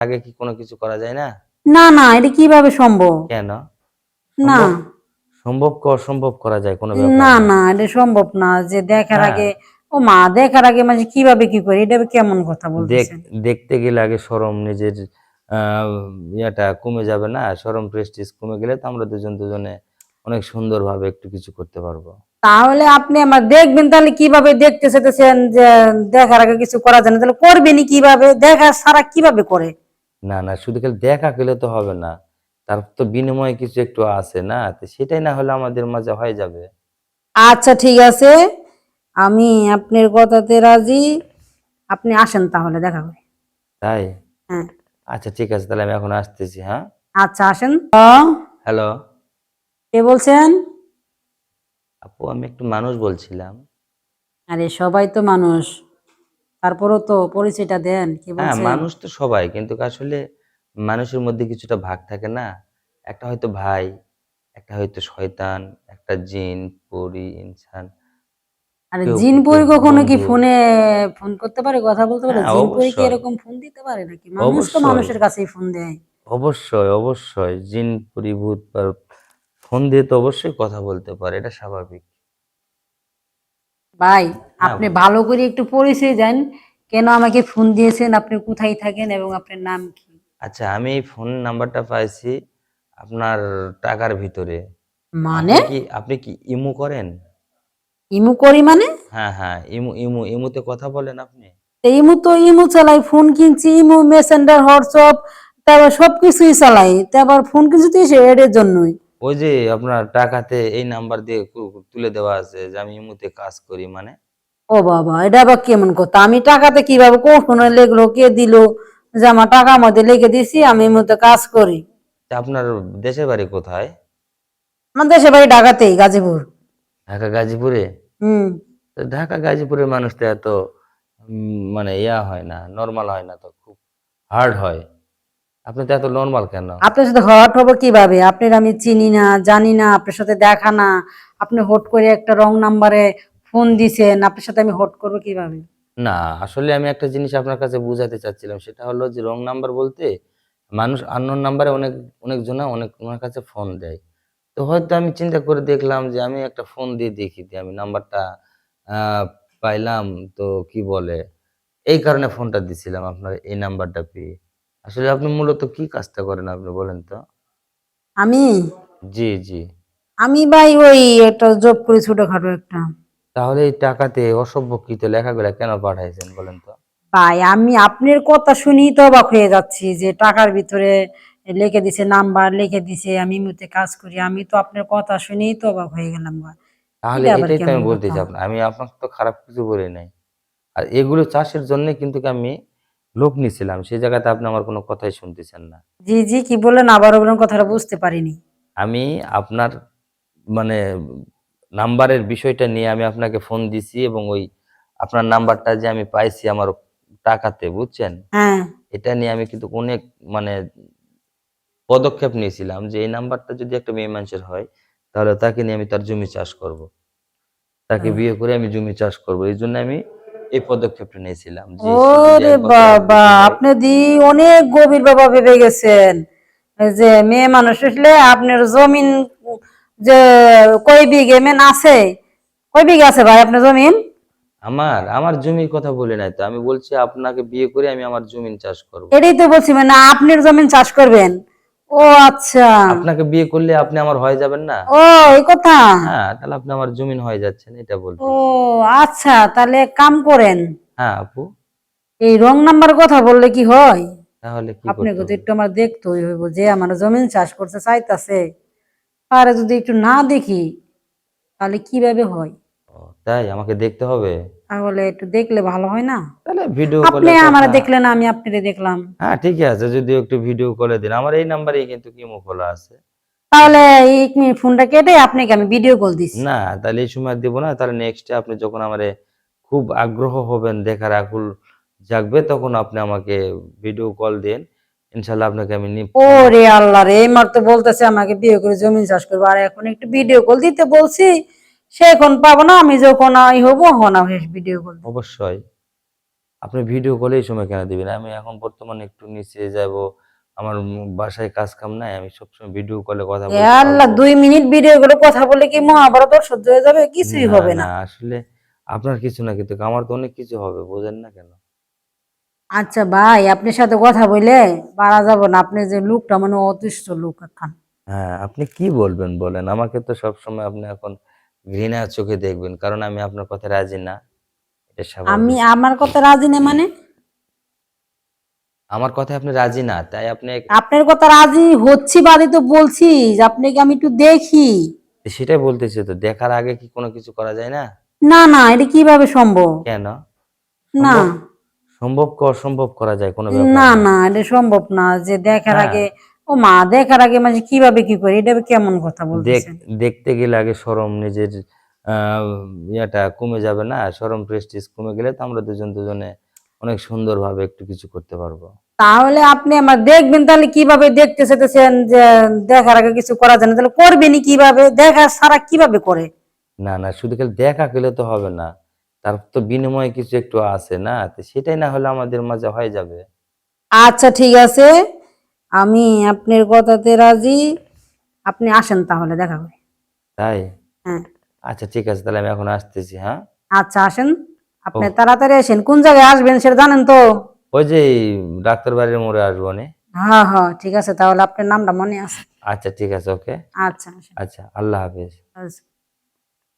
আগে কি কোনো কিছু করা যায় না? না না এটা কীভাবে সম্ভব? কেন? না। সম্ভব ক অসম্ভব করা যায় কোনো ব্যাপার না না। এটা সম্ভব না যে দেখার হ্যাঁ। আগে ও মা দেখার আগে মানে কীভাবে কি করে? এটা কেমন কথা বলতেছেন? দেখতে গেলে আগে সরম নিজের ইয়েটা কমে যাবে না। সরম প্রেস্টিজ কমে গেলে তো আমরা দুজন দুজনে অনেক সুন্দরভাবে একটু কিছু করতে পারব। তাহলে আপনি আমার দেখবেন তাহলে কীভাবে দেখতে চেতেছেন যে দেখার আগে কিছু করা যায় না? তাহলে করবেনই কীভাবে? দেখা সারা কীভাবে করে? না না শুধু খালি দেখা গেলে তো হবে না। তার তো বিনিময়ে কিছু একটু আছে না তো সেটাই না হলে আমাদের মাঝে হয়ে যাবে। আচ্ছা ঠিক আছে। আমি আপনার কথাতে রাজি। আপনি আসেন তাহলে দেখা করে তাই? হ্যাঁ। আচ্ছা ঠিক আছে তাহলে আমি এখন আসতেছি হ্যাঁ? আচ্ছা আসেন। হ্যাঁ, হ্যালো। কে বলছেন? আপু আমি একটু মানুষ বলছিলাম। আরে সবাই তো মানুষ। তারপরও তো পরিচয়টা দেন কি হ্যাঁ বলছেন মানুষ তো সবাই কিন্তু আসলে মানুষের মধ্যে কিছুটা ভাগ থাকে না। একটা হয়তো ভাই একটা হয়তো শয়তান একটা জিন পরি ইনসান আরে কেউ- জিনপুরি কেউ কখনো কি বন্ধু। ফোনে ফোন করতে পারে কথা বলতে পারে? হ্যাঁ, জিনপুরি কি অবশ্যই। এরকম ফোন দিতে পারে নাকি? মানুষ তো অবশ্যই। মানুষের কাছেই ফোন দেয়। অবশ্যই অবশ্যই। জিন পরিভূত ফোন দিয়ে তো অবশ্যই কথা বলতে পারে এটা স্বাভাবিক। ভাই হ্যাঁ, আপনি ভালো করে একটু পরিচয় দেন কেন আমাকে ফোন দিয়েছেন আপনি কোথায় থাকেন এবং আপনার নাম কি? আচ্ছা আমি ফোন নাম্বারটা পাইছি আপনার টাকার ভিতরে। মানে? আপনি কি আপনি কি ইমু করেন? ইমু করি মানে? হ্যাঁ হ্যাঁ ইমু ইমু ইমুতে কথা বলেন আপনি। ইমু তো ইমু চালাই ফোন কিনছি ইমু মেসেঞ্জার হোয়াটসঅ্যাপ তারপর সবকিছুই চালাই তারপর ফোন কিনছি তো এর জন্যই। ওই যে আপনার টাকাতে এই নাম্বার দিয়ে তুলে দেওয়া আছে যে আমি ইমুতে কাজ করি মানে। ও বাবা এটা আবার কেমন কথা? আমি টাকাতে কীভাবে কখনো লেগলো কে দিল? যে আমার টাকা মধ্যে লিখে দিছি আমি এই মতো কাজ করি। তা আপনার দেশের বাড়ি কোথায়? আমার দেশের বাড়ি ঢাকাতেই গাজীপুর। ঢাকা গাজীপুরে? হুম। তো ঢাকা গাজীপুরের মানুষ তো এত উম, মানে ইয়া হয় না নর্মাল হয় না তো খুব হার্ড হয়। আপনি তো এত নর্মাল কেন? আপনার সাথে হট হব কীভাবে? আপনার আমি চিনি না জানি না আপনার সাথে দেখা না। আপনি হট করে একটা রং নাম্বারে ফোন দিছেন আপনার সাথে আমি হট করব কীভাবে? না আসলে আমি একটা জিনিস আপনার কাছে বুঝাতে চাচ্ছিলাম সেটা হলো যে রং নাম্বার বলতে মানুষ আননোন নাম্বারে অনেক অনেক জনা অনেক ওনার কাছে ফোন দেয়। তো হয়তো আমি চিন্তা করে দেখলাম যে আমি একটা ফোন দিয়ে দেখি যে আমি নাম্বারটা পাইলাম তো কি বলে? এই কারণে ফোনটা দিছিলাম আপনার এই নাম্বারটা পেয়ে। আসলে আপনি মূলত কি কাজটা করেন আপনি বলেন তো? আমি? জি জি। আমি ভাই ওই একটা জব করি ছোটখাটো একটা। তাহলে এই টাকাতে অসভ্যকৃত লেখাগুলা কেন পাঠাইছেন বলেন তো? ভাই আমি আপনার কথা শুনি তো অবাক হয়ে যাচ্ছি যে টাকার ভিতরে লিখে দিছে নাম্বার লিখে দিছে আমি মুতে কাজ করি। আমি তো আপনার কথা শুনেই তো অবাক হয়ে গেলাম ভাই। তাহলে এটাই তো আমি বলতে? চাই আপনার আমি আপনাকে তো খারাপ কিছু বলি নাই। আর এগুলো চাষের জন্য কিন্তু আমি লোক নিছিলাম সেই জায়গাতে আপনি আমার কোনো কথাই শুনতেছেন না। জি জি কি বললেন? আবার বললেন কথাটা বুঝতে পারিনি। আমি আপনার মানে নাম্বারের বিষয়টা নিয়ে আমি আপনাকে ফোন দিছি এবং ওই আপনার নাম্বারটা যে আমি পাইছি আমার টাকাতে বুঝছেন? হ্যাঁ। এটা নিয়ে আমি কিন্তু অনেক মানে পদক্ষেপ নিয়েছিলাম যে এই নাম্বারটা যদি একটা মেয়ে মানুষের হয় তাহলে তাকে নিয়ে আমি তার জমি চাষ করব। তাকে বিয়ে করে আমি জমি চাষ করব। এই জন্য আমি এই পদক্ষেপটা নিয়েছিলাম। ওরে বাবা আপনি দি অনেক গভীর বাবা ভেবে গেছেন। যে মেয়ে মানুষ আসলে আপনার জমিন যে কয় বিঘে মেন আছে? কয় বিঘে আছে ভাই আপনার জমিন? আমার আমার জমির কথা বলে নাই তো। আমি বলছি আপনাকে বিয়ে করে আমি আমার জমিন চাষ করব। এটাই তো বলছি মানে আপনার জমিন চাষ করবেন? ও আচ্ছা। আপনাকে বিয়ে করলে আপনি আমার হয়ে যাবেন না? ও এই কথা? হ্যাঁ তাহলে আপনি আমার জমিন হয়ে যাচ্ছেন এটা বলতে ও আচ্ছা তাহলে কাম করেন। হ্যাঁ আপু। এই রং নাম্বার কথা বললে কি হয়? তাহলে কি করতে তো একটু আমার দেখতেই হইব যে আমার জমিন চাষ করতে চাইতাছে আর যদি একটু না দেখি তাহলে কীভাবে হয়? তাই? আমাকে দেখতে হবে? তাহলে একটু দেখলে ভালো হয় না? তাহলে ভিডিও আপনি কলে আমার দেখলেন আমি আপনারে দেখলাম। হ্যাঁ ঠিক আছে যদি একটু ভিডিও কলে দিন। আমার এই নাম্বারেই কিন্তু কিমো খোলা আছে। তাহলে এক মিনিট ফোনটা কেটে আপনাকে আমি ভিডিও কল দিচ্ছি। না তাহলে এই সময় দিব না। তাহলে নেক্সট আপনি যখন আমারে খুব আগ্রহ হবেন দেখার আকুল জাগবে তখন আপনি আমাকে ভিডিও কল দিন। ইনশাল্লাহ আপনাকে আমি নি- ও রে আল্লাহ রে এইমার তো বলতেছে আমাকে বিয়ে করে জমি চাষ করব। আর এখন একটু ভিডিও কল দিতে বলছি সে এখন পাবো না আমি যখন আই হব হন ভিডিও কল অবশ্যই। আপনি ভিডিও কলেই সময় কেন দিবেন? আমি এখন বর্তমানে একটু নিচে যাব আমার বাসায় কাজ কাম নাই আমি সবসময় ভিডিও কলে কথা এ বলতে আল্লাহ। দুই মিনিট ভিডিও করে কথা বলে কি মহাভারত সহ্য হয়ে যাবে? কিছুই হবে না আসলে আপনার কিছু না কিন্তু আমার তো অনেক কিছু হবে বোঝেন না কেন? আচ্ছা ভাই আপনার সাথে কথা বলে পারা যাব না। আপনি যে লোকটা মানে অতিষ্ঠ লোক এখন। হ্যাঁ আপনি কি বলবেন বলেন? আমাকে তো সবসময় আপনি এখন ঘৃণার চোখে দেখবেন কারণ আমি আপনার কথা রাজি না। এটা স্বাভাবিক। আমি আমার কথা রাজি নেই মানে? আমার কথায় আপনি রাজি না তাই আপনি আপনার কথা রাজি হচ্ছি বাদে তো বলছি যে আপনাকে আমি একটু দেখি। সেটাই বলতেছি তো দেখার আগে কি কোনো কিছু করা যায় না? না না এটা কীভাবে সম্ভব? কেন? না। সম্ভব ক অসম্ভব করা যায় কোনো ব্যাপার না না। না এটা সম্ভব না যে দেখার হ্যাঁ। আগে ও মা দেখার আগে মানে কীভাবে কি করে? এটা কেমন কথা বলতেছেন? দেখতে গেলে আগে শরম নিজের ইয়াটা কমে যাবে না? শরম প্রেস্টিজ কমে গেলে তো আমরা দুজন দুজনে অনেক সুন্দরভাবে একটু কিছু করতে পারব। তাহলে আপনি আমার দেখবেন তাহলে কীভাবে দেখতে চেতেছেন যে দেখার আগে কিছু করা যায় না? তাহলে করবেনই কীভাবে? দেখা সারা কীভাবে করে? না না শুধু খালি দেখা গেলে তো হবে না। তার তো বিনিময়ে কিছু একটু আছে না? সেটাই না হলে আমাদের মাঝে হয়ে যাবে। আচ্ছা ঠিক আছে। আমি আপনার কথাতে রাজি। আপনি আসেন তাহলে দেখা করে তাই? হ্যাঁ। আচ্ছা ঠিক আছে তাহলে আমি এখন আসতেছি হ্যাঁ? আচ্ছা আসেন। আপনি তাড়াতাড়ি আসেন। কোন জায়গায় আসবেন সেটা জানেন তো? ওই যে ডাক্তার বাড়ির মোড়ে আসব নে হ্যাঁ হ্যাঁ ঠিক আছে তাহলে আপনার নামটা মনে আছে। আচ্ছা ঠিক আছে ওকে। আচ্ছা আচ্ছা আল্লাহ হাফেজ। আচ্ছা।